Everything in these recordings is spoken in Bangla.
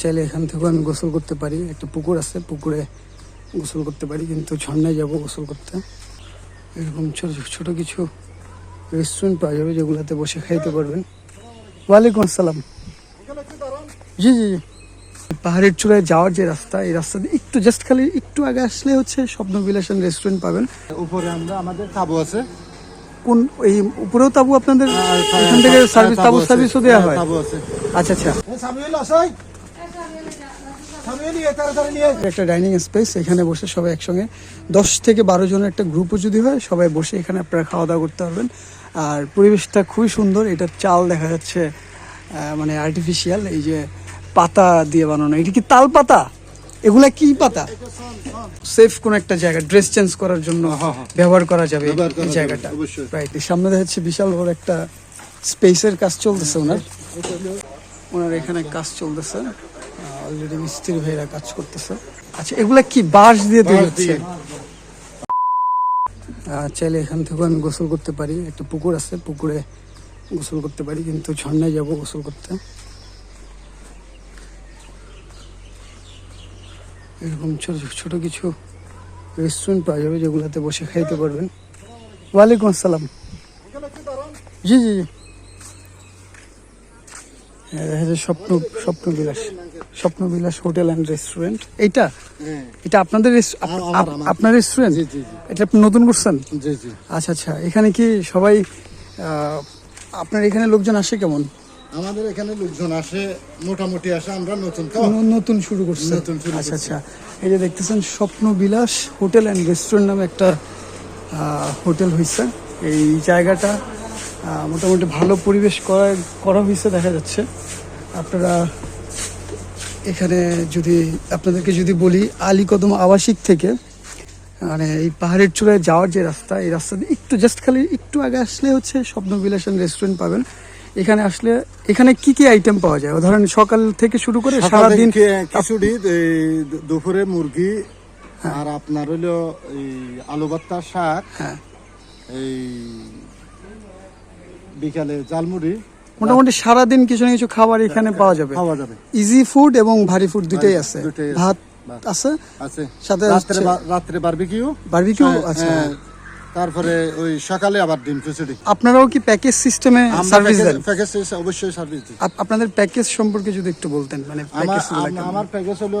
চাইলে এখান থেকেও আমি গোসল করতে পারি। একটা পুকুর আছে পুকুরে গোসল করতে পারি কিন্তু ঝর্ণায় যাব গোসল করতে। এরকম ছোট ছোট কিছু রেস্টুরেন্ট পাওয়া যাবে যেগুলোতে বসে খাইতে পারবেন। ওয়ালাইকুম আসসালাম। জি জি জি। পাহাড়ের চূড়ায় যাওয়ার যে রাস্তা এই রাস্তা দিয়ে একটু জাস্ট খালি একটু আগে আসলে হচ্ছে স্বপ্ন বিলাসন রেস্টুরেন্ট পাবেন। উপরে আমরা আমাদের তাবু আছে। কোন এই উপরেও তাবু আপনাদের? এখান থেকে সার্ভিস তাবু সার্ভিসও দেওয়া হয় আচ্ছা আচ্ছা। একটা ডাইনিং স্পেস এখানে বসে সবাই একসঙ্গে দশ থেকে বারো জনের একটা গ্রুপও যদি হয় সবাই বসে এখানে আপনারা খাওয়া দাওয়া করতে পারবেন। আর পরিবেশটা খুবই সুন্দর এটা চাল দেখা যাচ্ছে মানে আর্টিফিশিয়াল এই যে পাতা দিয়ে বানানো। এটা কি তাল পাতা? এগুলা কি পাতা? সেফ কোন একটা জায়গা ড্রেস চেঞ্জ করার জন্য হ্যাঁ, হ্যাঁ। ব্যবহার করা যাবে এই জায়গাটা। রাইট সামনে দেখা যাচ্ছে বিশাল বড় একটা স্পেসের কাজ চলতেছে ওনার। ওনার এখানে কাজ চলতেছে। অলরেডি মিস্ত্রি ভাইরা কাজ করতেছে। আচ্ছা এগুলা কি বাঁশ দিয়ে তৈরি হচ্ছে? চাইলে এখান থেকেও আমি গোসল করতে পারি। একটা পুকুর আছে পুকুরে গোসল করতে পারি কিন্তু ঝর্ণায় যাব গোসল করতে। এরকম ছোট ছোট কিছু রেস্টুরেন্ট পাওয়া যাবে যেগুলোতে বসে খাইতে পারবেন। ওয়ালাইকুম আসসালাম। জি জি জি। দেখা যায় স্বপ্ন স্বপ্ন বিলাস স্বপ্ন বিলাস হোটেল অ্যান্ড রেস্টুরেন্ট। এইটা? এটা আপনাদের। আপনার রেস্টুরেন্ট। এটা আপনি নতুন করছেন? জি জি। আচ্ছা আচ্ছা। এখানে কি সবাই আপনার এখানে লোকজন আসে কেমন? আমাদের এখানে লোকজন আসে মোটামুটি আসে। আমরা নতুন তো। নতুন শুরু করছে। নতুন শুরু আচ্ছা আচ্ছা। এই যে দেখতেছেন স্বপ্ন বিলাস হোটেল অ্যান্ড রেস্টুরেন্ট নামে একটা হোটেল হয়েছে এই জায়গাটা মোটামুটি ভালো পরিবেশ করা করা হয়েছে দেখা যাচ্ছে। আপনারা এখানে যদি আপনাদেরকে যদি বলি আলী কদম আবাসিক থেকে মানে এই পাহাড়ের চূড়ায় যাওয়ার যে রাস্তা এই রাস্তা দিয়ে একটু জাস্ট খালি একটু আগে আসলে হচ্ছে স্বপ্ন বিলাসন রেস্টুরেন্ট পাবেন। এখানে আসলে এখানে কি কি আইটেম পাওয়া যায়? ধরেন সকাল থেকে শুরু করে সারাদিন খিচুড়ি দুপুরে মুরগি আর আপনার হইল এই আলু ভর্তা শাক হ্যাঁ। এই বিকালে জালমুড়ি মোটামুটি সারাদিন কিছু না কিছু খাবার এখানে পাওয়া যাবে। খাওয়া যাবে। ইজি ফুড এবং ভারী ফুড দুইটাই আছে। আছে। ভাত। আছে আছে। সাথে রাত্রে বারবিকিউ বারবিকিউ আচ্ছা। তারপরে ওই সকালে আবার ডিম খিচুড়ি আপনারাও কি প্যাকেজ সিস্টেমে সার্ভিস দেন? প্যাকেজ অবশ্যই সার্ভিস দিই। আপনাদের প্যাকেজ সম্পর্কে যদি একটু বলতেন মানে আমার প্যাকেজ আমার প্যাকেজ হলো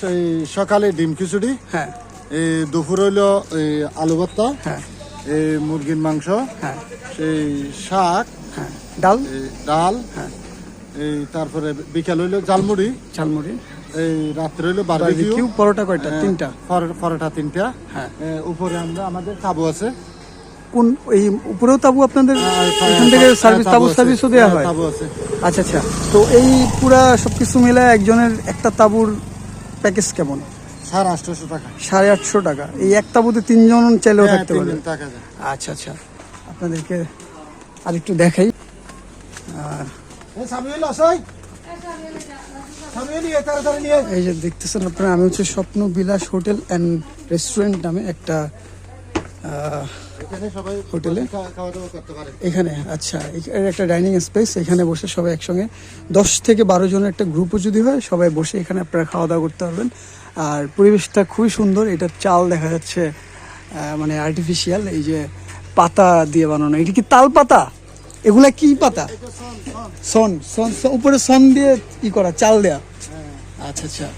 সেই সকালে ডিম খিচুড়ি হ্যাঁ। এই দুপুর হইল এই আলু ভর্তা হ্যাঁ। এই মুরগির মাংস হ্যাঁ। সেই শাক হ্যাঁ ডাল? ডাল হ্যাঁ। এই তারপরে বিকাল হইল জালমুড়ি ঝালমুড়ি। এই রাত্রে হইল বারবিকিউ পরোটা কয়টা? তিনটা। পরোটা তিনটা। হ্যাঁ। উপরে আমরা আমাদের তাবু আছে। কোন এই উপরেও তাবু আপনাদের? এখান থেকে হ্যাঁ, সার্ভিস তাবু আছে। সার্ভিসও দেওয়া হ্যাঁ, হয়। তাবু আছে। আচ্ছা আচ্ছা। তো এই পুরা সবকিছু মিলে একজনের একটা তাবুর প্যাকেজ কেমন? সাড়ে আটশোশো টাকা। সাড়ে আটশো টাকা। এই এক তাবুতে তিনজন চাইলেও হ্যাঁ, থাকতে পারে। আচ্ছা আচ্ছা। আপনাদেরকে আর একটু দেখাই এই যে দেখতেছেন আপনারা আমি হচ্ছে স্বপ্ন বিলাস হোটেল অ্যান্ড রেস্টুরেন্ট নামে একটা হোটেলে? এখানে আচ্ছা একটা ডাইনিং স্পেস এখানে বসে সবাই একসঙ্গে। দশ থেকে বারো জনের একটা গ্রুপও যদি হয় সবাই বসে এখানে আপনারা খাওয়া দাওয়া করতে পারবেন। আর পরিবেশটা খুবই সুন্দর এটা চাল দেখা যাচ্ছে মানে আর্টিফিশিয়াল এই যে পাতা দিয়ে বানানো এটা কি তাল পাতা? এগুলা কি পাতা? সন সন সন- উপরে সন দিয়ে ই করা চাল দেয়া। আচ্ছা আচ্ছা।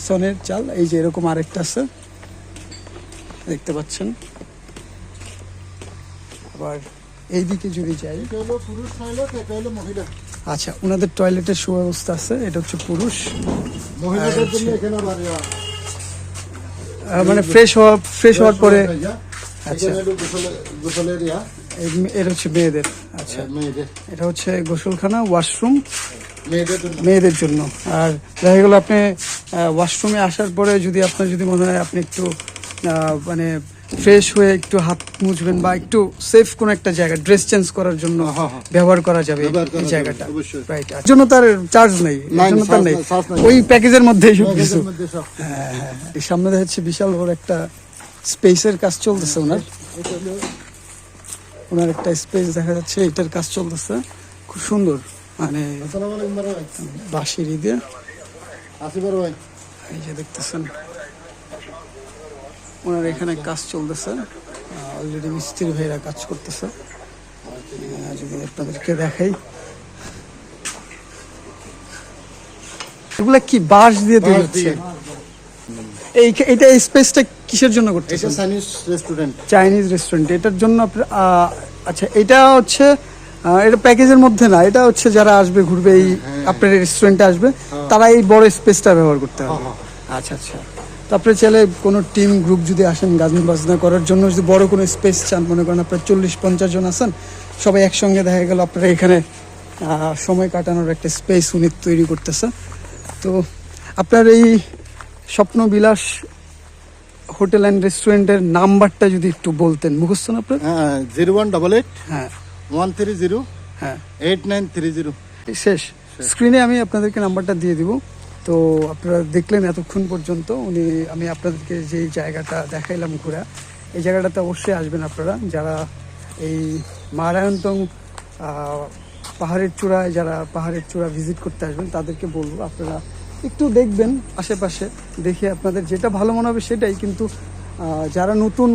সনের চাল এই যে এরকম আরেকটা আছে। দেখতে পাচ্ছেন? আবার এইদিকে যদি যাই। আচ্ছা ওনাদের টয়লেটের সুব্যবস্থা আছে এটা হচ্ছে পুরুষ। মহিলাদের জন্য এখানে আবার ইয়া, মানে ফ্রেশ হওয়া ফ্রেশ হওয়ার পরে আচ্ছা। এর হচ্ছে মেয়েদের আচ্ছা। মেয়েদের। এটা হচ্ছে গোসলখানা ওয়াশরুম। মেয়েদের জন্য। আর দেখা গেলো আপনি ওয়াশরুমে আসার পরে যদি আপনার যদি মনে হয় আপনি একটু মানে ফ্রেশ হয়ে একটু হাত মুছবেন বা একটু সেফ কোন একটা জায়গা ড্রেস চেঞ্জ করার জন্য হ্যাঁ, হ্যাঁ। ব্যবহার করা যাবে এই জায়গাটা। রাইট এর জন্য তার চার্জ নেই জন্য তার নেই। ওই প্যাকেজের মধ্যেই সব। কিছু হ্যাঁ হ্যাঁ। সামনে দেখা যাচ্ছে বিশাল বড় একটা স্পেসের কাজ চলতেছে ওনার। ওনার একটা স্পেস দেখা যাচ্ছে এটার কাজ চলতেছে। খুব সুন্দর। মানে বাঁশের দিয়ে এই যে দেখতেছেন। ওনার এখানে কাজ চলতেছে। অলরেডি মিস্ত্রি ভাইরা কাজ করতেছে। যদি আপনাদেরকে দেখাই। এগুলা কি বাঁশ দিয়ে তৈরি হচ্ছে। এই এটা স্পেসটা কিসের জন্য এটা করতেছেন চাইনিজ রেস্টুরেন্ট চাইনিজ রেস্টুরেন্ট এটার জন্য আচ্ছা এটা হচ্ছে এটা প্যাকেজের মধ্যে না এটা হচ্ছে যারা আসবে ঘুরবে এই আপনার রেস্টুরেন্টে আসবে তারা এই বড় স্পেসটা ব্যবহার করতে হবে। আচ্ছা আচ্ছা। তারপরে চাইলে কোনো টিম গ্রুপ যদি আসেন গান বাজনা করার জন্য যদি বড় কোনো স্পেস চান মনে করেন আপনার চল্লিশ পঞ্চাশ জন আছেন সবাই একসঙ্গে দেখা গেল আপনারা এখানে সময় কাটানোর একটা স্পেস উনি তৈরি করতেছে। তো আপনার এই স্বপ্ন বিলাস হোটেল অ্যান্ড রেস্টুরেন্টের নাম্বারটা যদি একটু বলতেন মুখস্থ না আপনার? হ্যাঁ জিরো ওয়ান ডবল এইট হ্যাঁ। ওয়ান থ্রি জিরো হ্যাঁ। Eight nine three zero. শেষ। স্ক্রিনে আমি আপনাদেরকে নাম্বারটা দিয়ে দিব। তো আপনারা দেখলেন এতক্ষণ পর্যন্ত উনি আমি আপনাদেরকে যে জায়গাটা দেখাইলাম ঘোরা এই জায়গাটাতে অবশ্যই আসবেন আপনারা। যারা এই মারায়ন্তং পাহাড়ের চূড়ায় যারা পাহাড়ের চূড়া ভিজিট করতে আসবেন তাদেরকে বলব আপনারা একটু দেখবেন আশেপাশে, দেখে আপনাদের যেটা ভালো মনে হবে সেটাই। কিন্তু যারা নতুন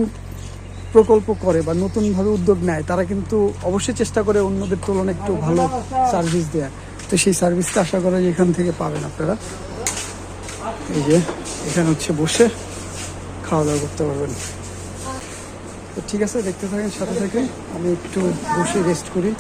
প্রকল্প করে বা নতুনভাবে উদ্যোগ নেয়, তারা কিন্তু অবশ্যই চেষ্টা করে অন্যদের তুলনায় একটু ভালো সার্ভিস দেয় তো সেই সার্ভিসটা আশা করা যায় এখান থেকে পাবেন আপনারা। এই যে, এখানে হচ্ছে বসে খাওয়া দাওয়া করতে পারবেন। তো ঠিক আছে, দেখতে থাকেন সাথে থাকেন। আমি একটু বসে রেস্ট করি।